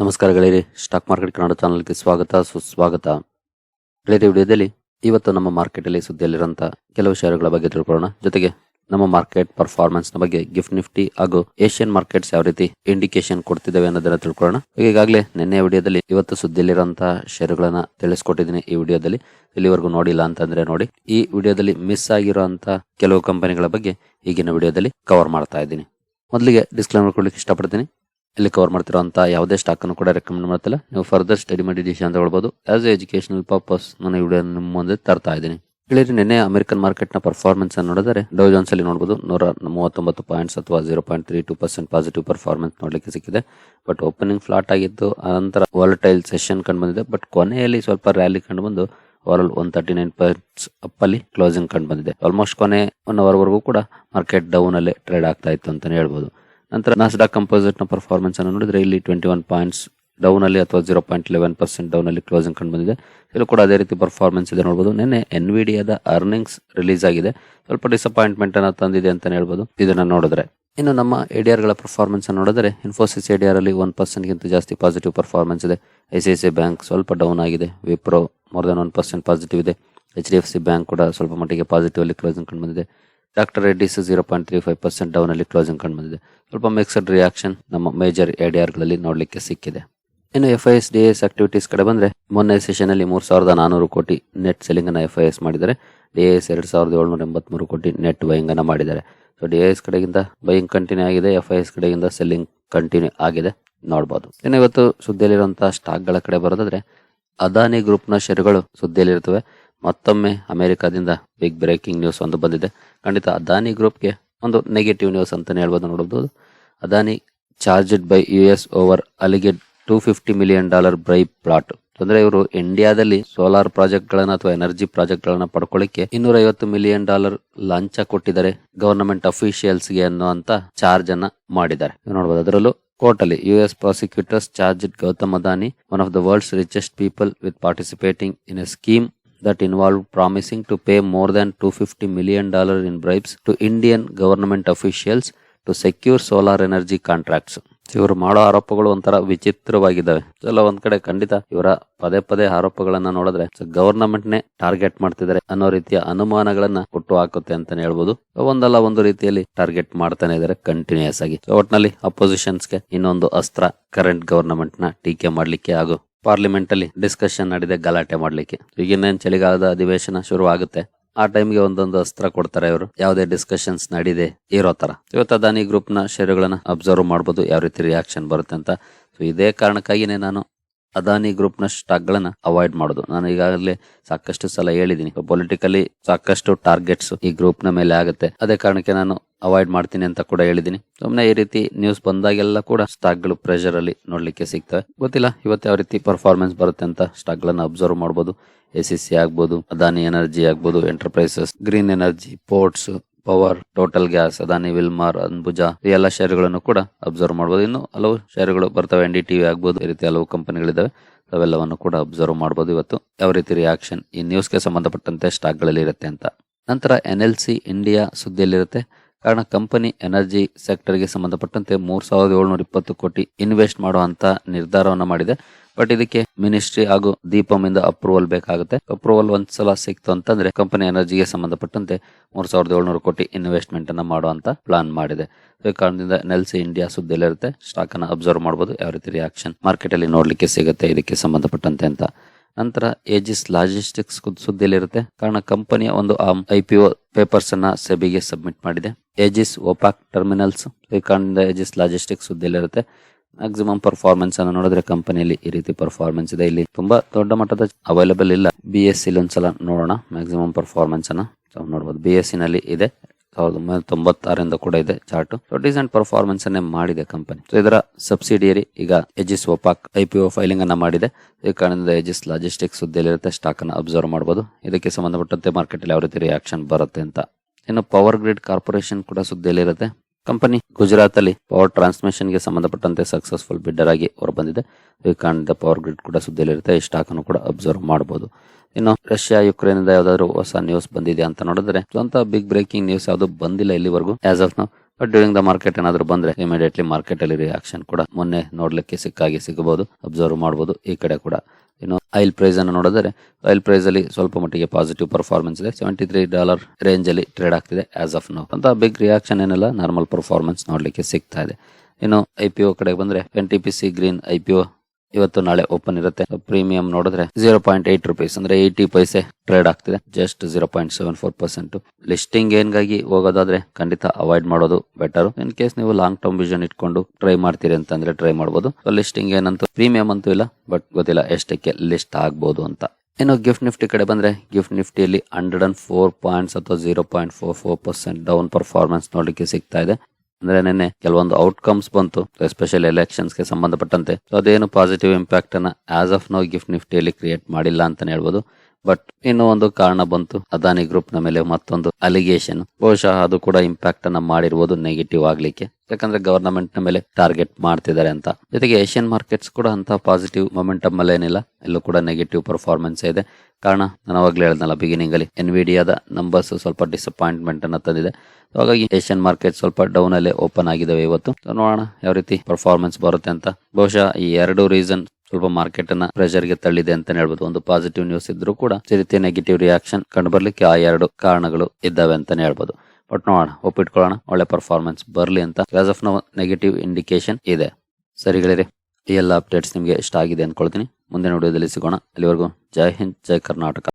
ನಮಸ್ಕಾರ ಗೆಳೆಯರಿ, stock market Kannada ಚಾನಲ್ಗೆ ಸ್ವಾಗತ, ಸುಸ್ವಾಗತ. ಗೆಳೆಯರಿ ವಿಡಿಯೋದಲ್ಲಿ ಇವತ್ತು ನಮ್ಮ ಮಾರ್ಕೆಟಲ್ಲಿ ಸುದ್ದಿಯಲ್ಲಿರುವಂಥ ಕೆಲವು ಷೇರುಗಳ ಬಗ್ಗೆ ತಿಳ್ಕೊಳ್ಳೋಣ. ಜೊತೆಗೆ ನಮ್ಮ ಮಾರ್ಕೆಟ್ ಪರ್ಫಾರ್ಮೆನ್ಸ್ ಬಗ್ಗೆ ಗಿಫ್ಟ್ ನಿಫ್ಟಿ ಹಾಗೂ ಏಷ್ಯನ್ ಮಾರ್ಕೆಟ್ಸ್ ಯಾವ ರೀತಿ ಇಂಡಿಕೇಶನ್ ಕೊಡ್ತಿದ್ದಾವೆ ಅನ್ನೋದನ್ನ ತಿಳ್ಕೊಳ್ಳೋಣ. ಈಗಾಗಲೇ ನಿನ್ನೆ ವಿಡಿಯೋದಲ್ಲಿ ಇವತ್ತು ಸುದ್ದಿಯಲ್ಲಿರುವಂತಹ ಷೇರುಗಳನ್ನ ತಿಳಿಸ್ಕೊಟ್ಟಿದ್ದೀನಿ ಈ ವಿಡಿಯೋದಲ್ಲಿ. ಇಲ್ಲಿವರೆಗೂ ನೋಡಿಲ್ಲ ಅಂತಂದ್ರೆ ನೋಡಿ. ಈ ವಿಡಿಯೋದಲ್ಲಿ ಮಿಸ್ ಆಗಿರುವಂತ ಕೆಲವು ಕಂಪನಿಗಳ ಬಗ್ಗೆ ಈಗಿನ ವಿಡಿಯೋದಲ್ಲಿ ಕವರ್ ಮಾಡ್ತಾ ಇದ್ದೀನಿ. ಮೊದಲಿಗೆ ಡಿಸ್ಕ್ಲೈಮರ್ ಕೊಡ್ಲಿಕ್ಕೆ ಇಷ್ಟಪಡ್ತೀನಿ. ಇಲ್ಲಿ ಕವರ್ ಮಾಡ್ತಿರುವಂತಹ ಯಾವುದೇ ಸ್ಟಾಕ್ ಅನ್ನು ಕೂಡ ರೆಕಮೆಂಡ್ ಮಾಡ್ತಿಲ್ಲ. ನೀವು ಫರ್ದರ್ ಸ್ಟಡಿ ಮಾಡಿ ಅಂತ ಹೇಳ್ಬೋದು. ಆಸ್ ಎ ಎಜುಕೇಶನಲ್ ಪರ್ಪಸ್ ನಾನು ಈ ವಿಡಿಯೋ ನಿಮ್ಮ ಮುಂದೆ ತರ್ತಾ ಇದ್ದೀನಿ. ಹೇಳಿದ್ರೆ ನಿನ್ನೆ ಅಮೆರಿಕನ್ ಮಾರ್ಕೆಟ್ನ ಪರ್ಫಾರ್ಮೆನ್ಸ್ ಅನ್ನು ನೋಡಿದರೆ ಡೌ ಜೋನ್ಸ್ ಅಲ್ಲಿ ನೋಡಬಹುದು ನೂರ ಮೂವತ್ತೊಂಬತ್ತು ಪಾಯಿಂಟ್ಸ್ ಅಥವಾ zero point three two percent positive performance ನೋಡ್ಲಿಕ್ಕೆ ಸಿಕ್ಕಿದೆ. ಬಟ್ ಓಪನಿಂಗ್ ಫ್ಲಾಟ್ ಆಗಿತ್ತು. ಅನಂತರ ವಾಲಟೈಲ್ ಸೆಷನ್ ಕಂಡು ಬಂದಿದೆ. ಬಟ್ ಕೊನೆಯಲ್ಲಿ ಸ್ವಲ್ಪ ರ್ಯಾಲಿ ಕಂಡು ಬಂದು over one thirty nine points up ಅಲ್ಲಿ ಕ್ಲೋಸಿಂಗ್ ಕಂಡು ಬಂದಿದೆ. ಆಲ್ಮೋಸ್ಟ್ ಕೊನೆ ಒನ್ ಅವರ್ ವರೆಗೂ ಕೂಡ ಮಾರ್ಕೆಟ್ ಡೌನ್ ಅಲ್ಲಿ ಟ್ರೇಡ್ ಆಗ್ತಾ ಇತ್ತು ಅಂತಾನೆ ಹೇಳ್ಬೋದು. ನಂತರ ನಾಸ್ಡಾಕ್ ಕಂಪೋಸಿಟ್ನ ಪರ್ಫಾರ್ಮೆನ್ಸ್ ಅನ್ನು ನೋಡಿದ್ರೆ ಇಲ್ಲಿ ಟ್ವೆಂಟಿ ಒನ್ ಪಾಯಿಂಟ್ಸ್ ಡೌನ್ ಅಲ್ಲಿ ಅಥವಾ zero point eleven percent down ಅಲ್ಲಿ ಕ್ಲೋಸಿಂಗ್ ಕಂಡು ಬಂದಿದೆ. ಇಲ್ಲೂ ಕೂಡ ಅದೇ ರೀತಿ ಪರ್ಫಾರ್ಮೆನ್ಸ್ ಇದೆ ನೋಡಬಹುದು ನಿನ್ನೆ ಎನ್ವಿಡಿಯಾದ ಅರ್ನಿಂಗ್ಸ್ ರಿಲೀಸ್ ಆಗಿದೆ. ಸ್ವಲ್ಪ ಡಿಸಪಾಯಿಂಟ್ಮೆಂಟ್ ಅನ್ನ ತಂದಿದೆ ಅಂತ ಹೇಳ್ಬೋದು. ಇದನ್ನ ನೋಡಿದ್ರೆ. ಇನ್ನು ನಮ್ಮ ಎಡಿಆರ್ಗಳ ಪರ್ಫಾರ್ಮೆನ್ಸ್ ಅನ್ನು ನೋಡಿದ್ರೆ ಇನ್ಫೋಸಿಸ್ ಎಡಿಆರ್ ಅಲ್ಲಿ ಒನ್ ಪರ್ಸೆಂಟ್ ಗಿಂತ ಜಾಸ್ತಿ ಪಾಸಿಟಿವ್ ಪರ್ಫಾರ್ಮೆನ್ಸ್ ಇದೆ. I C I C bank ಸ್ವಲ್ಪ ಡೌನ್ ಆಗಿದೆ. Wipro more than one percent positive ಇದೆ. H D F C bank ಕೂಡ ಸ್ವಲ್ಪ ಮಟ್ಟಿಗೆ ಪಾಸಿಟಿವ್ ಅಲ್ಲಿ ಕ್ಲೋಸಿಂಗ್ ಕಂಡು ಬಂದಿದೆ. Doctor Reddy's zero point three five percent down ಅಲ್ಲಿ ಕ್ಲೋಸಿಂಗ್ ಕಂಡು ಬಂದಿದೆ. ಸ್ವಲ್ಪ ಮಿಕ್ಸಡ್ ರಿಯಾಕ್ಷನ್ ನಮ್ಮ ಮೇಜರ್ ಎ ಡಿ ಆರ್ಗಳಲ್ಲಿ ನೋಡಲಿಕ್ಕೆ ಸಿಕ್ಕಿದೆ. ಇನ್ನು F I S D S activities ಕಡೆ ಬಂದ್ರೆ, ಮೊನ್ನೆ ಸೆಷನ್ ಅಲ್ಲಿ ಮೂರ್ ಸಾವಿರದ ನಾನೂರು ಕೋಟಿ ನೆಟ್ ಸೆಲ್ಲಿಂಗ್ ಅನ್ನ ಎಫ್ ಐ ಎಸ್ ಮಾಡಿದ್ದಾರೆ. ಡಿ ಎಸ್ ಎರಡು ಸಾವಿರದ ಏಳ್ನೂರ ಎಂಬತ್ಮೂರು ಕೋಟಿ ನೆಟ್ ಬೈಯಿಂಗ್ ಅನ್ನ ಮಾಡಿದ್ದಾರೆ. ಸೊ ಡಿ ಎಸ್ ಕಡೆಗಿಂತ ಬೈಯಿಂಗ್ ಕಂಟಿನ್ಯೂ ಆಗಿದೆ ಎಫ್ ಐ ಎಸ್ ಕಡೆಯಿಂದ ಸೆಲ್ಲಿಂಗ್ ಕಂಟಿನ್ಯೂ ಆಗಿದೆ. ನೋಡಬಹುದು ಇನ್ನು ಇವತ್ತು ಸುದ್ದಿಯಲ್ಲಿರುವಂತಹ ಸ್ಟಾಕ್ಗಳ ಕಡೆ ಬರೋದಾದ್ರೆ ಅದಾನಿ ಗ್ರೂಪ್ನ ಶೇರುಗಳು ಸುದ್ದಿಯಲ್ಲಿರ್ತವೆ. ಮತ್ತೊಮ್ಮೆ ಅಮೆರಿಕಾದಿಂದ ಬಿಗ್ ಬ್ರೇಕಿಂಗ್ ನ್ಯೂಸ್ ಒಂದು ಬಂದಿದೆ. ಖಂಡಿತ ಅದಾನಿ ಗ್ರೂಪ್ಗೆ ಒಂದು ನೆಗೆಟಿವ್ ನ್ಯೂಸ್ ಅಂತ ಹೇಳ್ಬೋದು ನೋಡಬಹುದು. Adani charged by U S over ಅಲ್ಲಿಗೆ two fifty million dollar bribe plot ಅಂದ್ರೆ ಇವರು ಇಂಡಿಯಾದಲ್ಲಿ ಸೋಲಾರ್ ಪ್ರಾಜೆಕ್ಟ್ ಗಳನ್ನ ಅಥವಾ ಎನರ್ಜಿ ಪ್ರಾಜೆಕ್ಟ್ ಗಳನ್ನ ಪಡ್ಕೊಳ್ಳಿಕ್ಕೆ ಇನ್ನೂರ ಐವತ್ತು ಮಿಲಿಯನ್ ಡಾಲರ್ ಲಂಚ ಕೊಟ್ಟಿದ್ದಾರೆ ಗವರ್ನಮೆಂಟ್ ಅಫಿಷಿಯಲ್ಸ್ಗೆ ಅನ್ನುವಂತ ಚಾರ್ಜ್ ಅನ್ನ ಮಾಡಿದ್ದಾರೆ. ನೋಡಬಹುದು ಅದರಲ್ಲೂ ಕೋರ್ಟ್ ಅಲ್ಲಿ U S prosecutors charge Gautam Adani one of the world's richest people with participating in a scheme that involved promising to pay more than 250 million dollar in bribes to Indian government officials to secure solar energy contracts. ಇವರು ಮಾಡೋ ಆರೋಪಗಳು ಒಂಥರ ವಿಚಿತ್ರವಾಗಿದ್ದಾವೆ. ಎಲ್ಲ ಒಂದ್ ಕಡೆ ಖಂಡಿತ ಇವರ ಪದೇ ಪದೇ ಆರೋಪಗಳನ್ನ ನೋಡಿದ್ರೆ ಗವರ್ನಮೆಂಟ್ ನೇ ಟಾರ್ಗೆಟ್ ಮಾಡ್ತಿದ್ದಾರೆ ಅನ್ನೋ ರೀತಿಯ ಅನುಮಾನಗಳನ್ನ ಹುಟ್ಟು ಹಾಕುತ್ತೆ ಅಂತಾನೆ ಹೇಳ್ಬೋದು. ಒಂದಲ್ಲ ಒಂದು ರೀತಿಯಲ್ಲಿ ಟಾರ್ಗೆಟ್ ಮಾಡ್ತಾನೆ ಇದ್ದಾರೆ ಕಂಟಿನ್ಯೂಸ್ ಆಗಿ. ಒಟ್ನಲ್ಲಿ ಅಪೋಸಿಷನ್ಸ್ಗೆ ಇನ್ನೊಂದು ಅಸ್ತ್ರ ಕರೆಂಟ್ ಗವರ್ನಮೆಂಟ್ನ ಟೀಕೆ ಮಾಡ್ಲಿಕ್ಕೆ ಹಾಗೂ ಪಾರ್ಲಿಮೆಂಟ್ ಅಲ್ಲಿ ಡಿಸ್ಕಷನ್ ನಡೆದಿದೆ ಗಲಾಟೆ ಮಾಡ್ಲಿಕ್ಕೆ. ಈಗಿನ ಚಳಿಗಾಲದ ಅಧಿವೇಶನ ಶುರು ಆಗುತ್ತೆ ಆ ಟೈಮ್ಗೆ ಒಂದೊಂದು ಅಸ್ತ್ರ ಕೊಡ್ತಾರೆ ಇವರು. ಯಾವುದೇ ಡಿಸ್ಕಷನ್ಸ್ ನಡೀದೆ ಇರೋ ತರ ಇವತ್ತು ಅದಾನಿ ಗ್ರೂಪ್ನ ಷೇರುಗಳನ್ನ ಅಬ್ಸರ್ವ್ ಮಾಡಬಹುದು ಯಾವ ರೀತಿ ರಿಯಾಕ್ಷನ್ ಬರುತ್ತೆ ಅಂತ. ಸೊ ಇದೇ ಕಾರಣಕ್ಕಾಗಿನೇ ನಾನು ಅದಾನಿ ಗ್ರೂಪ್ನ ಸ್ಟಾಕ್ ಗಳನ್ನ ಅವಾಯ್ಡ್ ಮಾಡೋದು. ನಾನು ಈಗಾಗಲೇ ಸಾಕಷ್ಟು ಸಲ ಹೇಳಿದ್ದೀನಿ ಪೊಲಿಟಿಕಲಿ ಸಾಕಷ್ಟು ಟಾರ್ಗೆಟ್ಸ್ ಈ ಗ್ರೂಪ್ನ ಮೇಲೆ ಆಗುತ್ತೆ. ಅದೇ ಕಾರಣಕ್ಕೆ ನಾನು ಅವಾಯ್ಡ್ ಮಾಡ್ತೀನಿ ಅಂತ ಕೂಡ ಹೇಳಿದ್ದೀನಿ ಸುಮ್ಮನೆ ಈ ರೀತಿ ನ್ಯೂಸ್ ಬಂದಾಗೆಲ್ಲ ಕೂಡ ಸ್ಟಾಕ್ಗಳು ಪ್ರೆಷರ್ ಅಲ್ಲಿ ನೋಡ್ಲಿಕ್ಕೆ ಸಿಗ್ತವೆ. ಗೊತ್ತಿಲ್ಲ, ಇವತ್ತು ಯಾವ ರೀತಿ ಪರ್ಫಾರ್ಮೆನ್ಸ್ ಬರುತ್ತೆ ಅಂತ ಸ್ಟಾಕ್ ಗಳನ್ನ ಅಬ್ಸರ್ವ್ ಮಾಡಬಹುದು ಎಸ್ ಸಿ ಆಗ್ಬೋದು ಅದಾನಿ ಎನರ್ಜಿ ಆಗ್ಬೋದು Enterprises Green Energy Ports Power Total Gas Adani Wilmar Ambuja ಈ ಎಲ್ಲ ಷೇರುಗಳನ್ನು ಕೂಡ ಅಬ್ಸರ್ವ್ ಮಾಡಬಹುದು ಇನ್ನು ಹಲವು ಷೇರುಗಳು ಬರ್ತವೆ. ಎನ್ ಡಿ ಟಿವಿ ಆಗ್ಬೋದು, ಈ ರೀತಿ ಹಲವು ಕಂಪನಿಗಳಿದ್ದಾವೆ ಅವೆಲ್ಲವನ್ನು ಕೂಡ ಅಬ್ಸರ್ವ್ ಮಾಡಬಹುದು ಇವತ್ತು. ಯಾವ ರೀತಿ ರಿಯಾಕ್ಷನ್ ಈ ನ್ಯೂಸ್ಗೆ ಸಂಬಂಧಪಟ್ಟಂತೆ ಸ್ಟಾಕ್ಗಳಲ್ಲಿ ಇರುತ್ತೆ ಅಂತ. ನಂತರ ಎನ್ ಎಲ್ ಸಿ ಇಂಡಿಯಾ ಸುದ್ದಿಯಲ್ಲಿರುತ್ತೆ. ಕಾರಣ ಕಂಪನಿ ಎನರ್ಜಿ ಸೆಕ್ಟರ್ಗೆ ಸಂಬಂಧಪಟ್ಟಂತೆ ಮೂರ್ ಸಾವಿರದ ಏಳ್ನೂರ ಇಪ್ಪತ್ತು ಕೋಟಿ ಇನ್ವೆಸ್ಟ್ ಮಾಡುವಂತ ನಿರ್ಧಾರವನ್ನ ಮಾಡಿದೆ. ಬಟ್ ಇದಕ್ಕೆ ಮಿನಿಸ್ಟ್ರಿ ಹಾಗೂ ದೀಪಂ ಇಂದ ಅಪ್ರೂವಲ್ ಬೇಕಾಗುತ್ತೆ. ಅಪ್ರೂವಲ್ ಒಂದ್ಸಲ ಸಿಕ್ತು ಅಂತಂದ್ರೆ ಕಂಪನಿ ಎನರ್ಜಿಗೆ ಸಂಬಂಧಪಟ್ಟಂತೆ ಮೂರ್ ಸಾವಿರದ ಏಳ್ನೂರು ಕೋಟಿ ಇನ್ವೆಸ್ಟ್ಮೆಂಟ್ ಅನ್ನ ಮಾಡುವಂತ ಪ್ಲಾನ್ ಮಾಡಿದೆ. ಈ ಕಾರಣದಿಂದ ನೆಲ್ಸಿ ಇಂಡಿಯಾ ಸುದ್ದಿಯಲ್ಲಿರುತ್ತೆ. ಸ್ಟಾಕ್ ಅನ್ನ ಅಬ್ಸರ್ವ್ ಮಾಡಬಹುದು ಯಾವ ರೀತಿ ರಿಯಾಕ್ಷನ್ ಮಾರ್ಕೆಟ್ ಅಲ್ಲಿ ನೋಡ್ಲಿಕ್ಕೆ ಸಿಗುತ್ತೆ ಇದಕ್ಕೆ ಸಂಬಂಧಪಟ್ಟಂತೆ ಅಂತ ನಂತರ ಏಜಿಸ್ ಲಾಜಿಸ್ಟಿಕ್ಸ್ ಸುದ್ದಿಯಲ್ಲಿರುತ್ತೆ. ಕಾರಣ ಕಂಪನಿಯ ಒಂದು ಐ ಪಿ ಪೇಪರ್ಸ್ ಅನ್ನ ಸೆಬಿಗೆ ಸಬ್ಮಿಟ್ ಮಾಡಿದೆ. ಏಜಿಸ್ ಒಪಾಕ್ ಟರ್ಮಿನಲ್ಸ್ ಈ ಕಾರಣದಿಂದ ಏಜಿಸ್ ಲಾಜಿಸ್ಟಿಕ್ಸ್ ಸುದ್ದಿಯಲ್ಲಿರುತ್ತೆ. ಮ್ಯಾಕ್ಸಿಮಮ್ ಪರ್ಫಾರ್ಮೆನ್ಸ್ ಅನ್ನು ನೋಡಿದ್ರೆ ಕಂಪನಿಯಲ್ಲಿ ಈ ರೀತಿ ಪರ್ಫಾರ್ಮೆನ್ಸ್ ಇದೆ. ಇಲ್ಲಿ ತುಂಬಾ ದೊಡ್ಡ ಮಟ್ಟದ ಅವೈಲೇಬಲ್ ಇಲ್ಲ. ಬಿ ಎಸ್ ಸಿ ಒಂದ್ಸಲ ನೋಡೋಣ. ಮ್ಯಾಕ್ಸಿಮಮ್ ಪರ್ಫಾರ್ಮೆನ್ಸ್ ಅನ್ನ ನೋಡಬಹುದು ಬಿ ಎಸ್ನಲ್ಲಿ ಇದೆ. ಸಾವಿರದ ಒಂಬೈನೂರ ತೊಂಬತ್ತಾರರಿಂದ ಕೂಡ ಇದೆ ಚಾರ್ಟ್. ಸೊ ಡಿಸೆಂಟ್ ಪರ್ಫಾರ್ಮೆನ್ಸ್ ಅನ್ನೇ ಮಾಡಿದೆ ಕಂಪನಿ ಸೊ ಇದರ ಸಬ್ಸಿಡಿಯರಿ ಈಗ Aegis Vopak I P filing ಅನ್ನ ಮಾಡಿದೆ. ಈ ಕಾರಣದಿಂದ ಎಜಿಸ್ ಲಾಜಿಸ್ಟಿಕ್ಸ್ ಸುದ್ದಿಯಲ್ಲಿರುತ್ತೆ ಸ್ಟಾಕ್ ಅನ್ನ ಅಬ್ಸರ್ವ್ ಮಾಡಬಹುದು ಇದಕ್ಕೆ ಸಂಬಂಧಪಟ್ಟಂತೆ ಮಾರ್ಕೆಟ್ ಅಲ್ಲಿ ಯಾವ ರೀತಿ ರಿಯಾಕ್ಷನ್ ಬರುತ್ತೆ ಅಂತ. ಇನ್ನು ಪವರ್ ಗ್ರಿಡ್ ಕಾರ್ಪೊರೇಷನ್ ಕೂಡ ಸುದ್ದಿಯಲ್ಲಿರುತ್ತೆ. ಕಂಪನಿ ಗುಜರಾತ್ ಅಲ್ಲಿ ಪವರ್ ಟ್ರಾನ್ಸ್ಮಿಷನ್ಗೆ ಸಂಬಂಧಪಟ್ಟಂತೆ ಸಕ್ಸಸ್ಫುಲ್ ಬಿಡ್ಡರ್ ಆಗಿ ಹೊರಬಂದಿದೆ. ಬಂದಿದೆ ಕಾರಣದಿಂದ ಪವರ್ ಗ್ರಿಡ್ ಕೂಡ ಸುದ್ದಿಯಲ್ಲಿರುತ್ತೆ. ಈ ಸ್ಟಾಕ್ ಅನ್ನು ಕೂಡ ಅಬ್ಸರ್ವ್ ಮಾಡಬಹುದು. ಇನ್ನು ರಷ್ಯಾ ಯುಕ್ರೇನ್ ಯಾವ್ದಾದ್ರು ಹೊಸ ನ್ಯೂಸ್ ಬಂದಿದೆ ಅಂತ ನೋಡಿದ್ರೆ, ಸ್ವಂತ ಬಿಗ್ ಬ್ರೇಕಿಂಗ್ ನ್ಯೂಸ್ ಯಾವ್ದು ಬಂದಿಲ್ಲ ಇಲ್ಲಿವರೆಗೂ ಆಸ್ ಆಫ್ ನಾವು ಬಟ್ ಡ್ಯೂರಿಂಗ್ ದ ಮಾರ್ಕೆಟ್ ಏನಾದ್ರು ಬಂದ್ರೆ ಇಮಿಡಿಯೇಟ್ಲಿ ಮಾರ್ಕೆಟ್ ಅಲ್ಲಿ ರಿಯಾಕ್ಷನ್ ಕೂಡ ಮೊನ್ನೆ ನೋಡ್ಲಿಕ್ಕೆ ಸಿಕ್ಕಾಗಿ ಸಿಗಬಹುದು ಅಬ್ಸರ್ವ್ ಮಾಡಬಹುದು. ಈ ಕಡೆ ಕೂಡ ಇನ್ನು ಆಯಿಲ್ ಪ್ರೈಸ್ ಅನ್ನು ನೋಡಿದರೆ ಆಯಿಲ್ ಪ್ರೈಸ್ ಅಲ್ಲಿ ಸ್ವಲ್ಪ ಮಟ್ಟಿಗೆ ಪಾಸಿಟಿವ್ ಪರ್ಫಾರ್ಮೆನ್ಸ್ ಇದೆ. ಸೆವೆಂಟಿ ತ್ರೀ ಡಾಲರ್ ರೇಂಜ್ ಅಲ್ಲಿ ಟ್ರೇಡ್ ಆಗ್ತಿದೆ ಆಸ್ ಆಫ್ ನೋ ಅಂತ ಬಿಗ್ ರಿಯಾಕ್ಷನ್ ಏನಿಲ್ಲ ನಾರ್ಮಲ್ ಪರ್ಫಾರ್ಮೆನ್ಸ್ ನೋಡ್ಲಿಕ್ಕೆ ಸಿಗ್ತಾ ಇದೆ. ಇನ್ನು ಐ ಪಿ ಒ ಕಡೆ ಬಂದ್ರೆ N T P C green I P O ಇವತ್ತು ನಾಳೆ ಓಪನ್ ಇರುತ್ತೆ. ಪ್ರೀಮಿಯಂ ನೋಡಿದ್ರೆ ಜೀರೋ ಪಾಯಿಂಟ್ ಏಟ್ ರುಪೀಸ್ ಅಂದ್ರೆ ಏಯ್ಟಿ ಪೈಸೆ ಟ್ರೇಡ್ ಆಗ್ತಿದೆ. Just zero point seven four percent listing ಏನ್ಗಾಗಿ ಹೋಗೋದಾದ್ರೆ ಖಂಡಿತ ಅವಾಯ್ಡ್ ಮಾಡೋದು ಬೆಟರ್ ಇನ್ ಕೇಸ್ ನೀವು ಲಾಂಗ್ ಟರ್ಮ್ ವಿಷನ್ ಇಟ್ಕೊಂಡು ಟ್ರೈ ಮಾಡ್ತೀರಿ ಅಂತಂದ್ರೆ ಟ್ರೈ ಮಾಡಬಹುದು ಲಿಸ್ಟಿಂಗ್ ಏನಂತೂ ಪ್ರೀಮಿಯಂ ಅಂತೂ ಇಲ್ಲ ಬಟ್ ಗೊತ್ತಿಲ್ಲ ಎಷ್ಟಕ್ಕೆ ಲಿಸ್ಟ್ ಆಗ್ಬಹುದು ಅಂತ. ಇನ್ನು ಗಿಫ್ಟ್ ನಿಫ್ಟಿ ಕಡೆ ಬಂದ್ರೆ ಗಿಫ್ಟ್ ನಿಫ್ಟಿಯಲ್ಲಿ ಹಂಡ್ರೆಡ್ ಅಂಡ್ ಫೋರ್ ಪಾಯಿಂಟ್ಸ್ ಅಥವಾ zero point four four percent down performance ನೋಡಲಿಕ್ಕೆ ಸಿಗ್ತಾ ಇದೆ. ಅಂದ್ರೆ ನಿನ್ನೆ ಕೆಲವೊಂದು ಔಟ್ಕಮ್ಸ್ ಬಂತು ಎಸ್ಪೆಷಲಿ ಎಲೆಕ್ಷನ್ಸ್ಗೆ ಸಂಬಂಧಪಟ್ಟಂತೆ. ಸೊ ಅದೇನು ಪಾಸಿಟಿವ್ ಇಂಪ್ಯಾಕ್ಟ್ ಅನ್ನ ಆಸ್ ಆಫ್ ನೋ ಗಿಫ್ಟ್ ನಿಫ್ಟಿಯಲ್ಲಿ ಕ್ರಿಯೇಟ್ ಮಾಡಿಲ್ಲ ಅಂತಾನೆ ಹೇಳ್ಬೋದು. ಬಟ್ ಇನ್ನೂ ಒಂದು ಕಾರಣ ಬಂತು. ಅದಾನಿ ಗ್ರೂಪ್ನ ಮೇಲೆ ಮತ್ತೊಂದು ಅಲಿಗೇಷನ್ ಬಹುಶಃ ಅದು ಕೂಡ ಇಂಪ್ಯಾಕ್ಟ್ ಅನ್ನ ಮಾಡಿರ್ಬೋದು ನೆಗೆಟಿವ್ ಆಗ್ಲಿಕ್ಕೆ. ಯಾಕಂದ್ರೆ ಗವರ್ನಮೆಂಟ್ನ ಮೇಲೆ ಟಾರ್ಗೆಟ್ ಮಾಡ್ತಿದ್ದಾರೆ ಅಂತ. ಜೊತೆಗೆ ಏಷ್ಯನ್ ಮಾರ್ಕೆಟ್ಸ್ ಕೂಡ ಅಂತ ಪಾಸಿಟಿವ್ ಮೊಮೆಂಟಮ್ ಅಲ್ಲಿ ಏನಿಲ್ಲ. ಎಲ್ಲೂ ಕೂಡ ನೆಗೆಟಿವ್ ಪರ್ಫಾರ್ಮೆನ್ಸ್ ಇದೆ. ಕಾರಣ ನಾನು ಅವಾಗಲೇ ಹೇಳ್ದಲ್ಲ ಬಿಗಿನಿಂಗ್ ಅಲ್ಲಿ ಎನ್ವಿಡಿಯಾದ ನಂಬರ್ಸ್ ಸ್ವಲ್ಪ ಡಿಸಪಾಯಿಂಟ್ಮೆಂಟ್ ಅನ್ನ ತಂದಿದೆ. ಹಾಗಾಗಿ ಏಷ್ಯನ್ ಮಾರ್ಕೆಟ್ ಸ್ವಲ್ಪ ಡೌನ್ ಅಲ್ಲಿ ಓಪನ್ ಆಗಿದಾವೆ ಇವತ್ತು. ನೋಡೋಣ ಯಾವ ರೀತಿ ಪರ್ಫಾರ್ಮೆನ್ಸ್ ಬರುತ್ತೆ ಅಂತ. ಬಹುಶಃ ಈ ಎರಡು ರೀಸನ್ ಸ್ವಲ್ಪ ಮಾರ್ಕೆಟ್ ಅನ್ನ ಪ್ರೆಷರ್ಗೆ ತಳ್ಳಿದೆ ಅಂತ ಹೇಳ್ಬೋದು. ಒಂದು ಪಾಸಿಟಿವ್ ನ್ಯೂಸ್ ಇದ್ರು ಕೂಡ ಸೇರಿತೆ ರೀತಿ ನೆಗೆಟಿವ್ ರಿಯಾಕ್ಷನ್ ಕಂಡು ಬರ್ಲಿಕ್ಕೆ ಆ ಎರಡು ಕಾರಣಗಳು ಇದ್ದಾವೆ ಅಂತಾನೆ ಹೇಳ್ಬೋದು. ಬಟ್ ನೋಡೋಣ, ಒಪ್ಪಿಟ್ಕೊಳ್ಳೋಣ, ಒಳ್ಳೆ ಪರ್ಫಾರ್ಮೆನ್ಸ್ ಬರ್ಲಿ ಅಂತ. As of no negative indication ಇದೆ. ಸರಿಗಳಿರಿ ಈ ಎಲ್ಲ ಅಪ್ಡೇಟ್ಸ್ ನಿಮಗೆ ಇಷ್ಟ ಆಗಿದೆ ಅನ್ಕೊಳ್ತೀನಿ. ಮುಂದಿನ ವಿಡಿಯೋದಲ್ಲಿ ಸಿಗೋಣ. ಅಲ್ಲಿವರೆಗೂ ಜೈ ಹಿಂದ್, ಜೈ ಕರ್ನಾಟಕ.